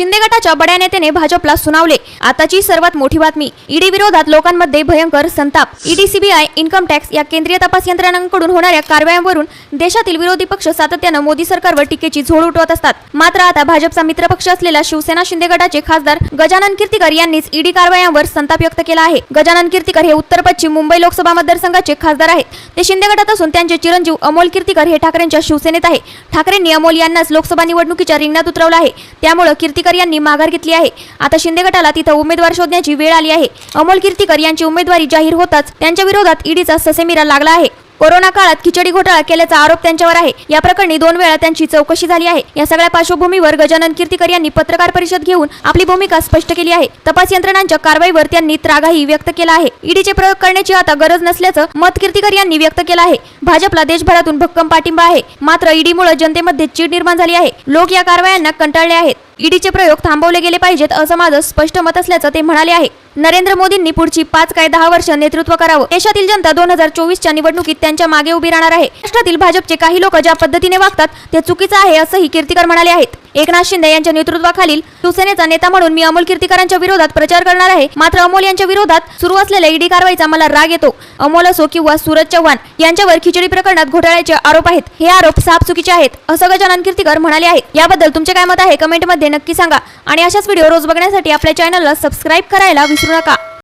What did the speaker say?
शिंदे गटाच्या बड्या नेत्याने भाजपला सुनावले. आताची सर्वात मोठी बातमी ईडी विरोधात लोकांमध्ये भयंकर संताप. ईडी सीबीआय इन्कम टॅक्स या केंद्रीय तपास यंत्रणांकडून होणाऱ्या कारवायांवरून देशातील विरोधी पक्ष सातत्यानं मोदी सरकारवर टीकेची झोड उठवत असतात. मात्र आता भाजपचा मित्रपक्ष असलेला शिवसेना शिंदे गटाचे खासदार गजानन कीर्तीकर यांनीच ईडी कारवायांवर संताप व्यक्त केला आहे. गजानन कीर्तीकर हे उत्तर पश्चिम मुंबई लोकसभा मतदारसंघाचे खासदार आहेत. ते शिंदे गटात असून त्यांचे चिरंजीव अमोल कीर्तीकर हे ठाकरेंच्या शिवसेनेत आहे. ठाकरेंनी अमोल यांनाच लोकसभा निवडणुकीच्या रिंगणात उतरवलं आहे. त्यामुळे कीर्तिकर यांनी माघार घेतली आहे. आता शिंदे गटाला तिथं उमेदवार शोधण्याची वेळ आली आहे. अमोल कीर्तीकर यांची उमेदवारी जाहीर होताच त्यांच्या विरोधात ईडीचा ससेमिरा लागला आहे. कोरोना काळात खिचडी घोटाळा केल्याचा आरोप त्यांच्यावर आहे. या प्रकरणी दोन वेळा त्यांची चौकशी झाली आहे. या सगळ्या पार्श्वभूमीवर गजानन कीर्तीकर यांनी पत्रकार परिषद घेऊन आपली भूमिका स्पष्ट केली आहे. तपास यंत्रणांच्या कारवाईवर त्यांनी त्रागाही व्यक्त केला आहे. ईडीचे प्रयोग करण्याची आता गरज नसल्याचं मत कीर्तीकर यांनी व्यक्त केलं आहे. भाजपला देशभरातून भक्कम पाठिंबा आहे. मात्र ईडीमुळे जनतेमध्ये चीड निर्माण झाली आहे. लोक या कारवायांना कंटाळले आहेत. ईडीचे प्रयोग थांबवले गेले पाहिजेत असं माझं स्पष्ट मत असल्याचं ते म्हणाले आहे. नरेंद्र मोदींनी पुढची पाच काय दहा वर्ष नेतृत्व करावं. देशातील जनता दोन हजार चोवीसच्या निवडणुकीत त्यांच्या मागे उभी राहणार आहे. राष्ट्रातील भाजपचे काही लोक ज्या पद्धतीने वागतात ते चुकीचं आहे असंही कीर्तीकर म्हणाले आहेत. एकनाथ शिंदे यांच्या नेतृत्वाखालील शिवसेनेचा नेता म्हणून मी अमोल कीर्तीकरांच्या विरोधात प्रचार करणार आहे. मात्र अमोल यांच्या विरोधात सुरू असलेल्या ईडी कारवाईचा मला राग येतो. अमोल असो किंवा सूरज चव्हाण यांच्यावर खिचडी प्रकरणात घोटाळ्याचे आरोप आहेत. हे आरोप साफ चुकीचे आहेत असं गजानन कीर्तिकर म्हणाले आहे याबद्दल तुमचे काय मत आहे? कमेंटमध्ये नक्की सांगा. आणि अशाच व्हिडिओ रोज बघण्यासाठी आपल्या चॅनलला सबस्क्राईब करायला विसरू नका.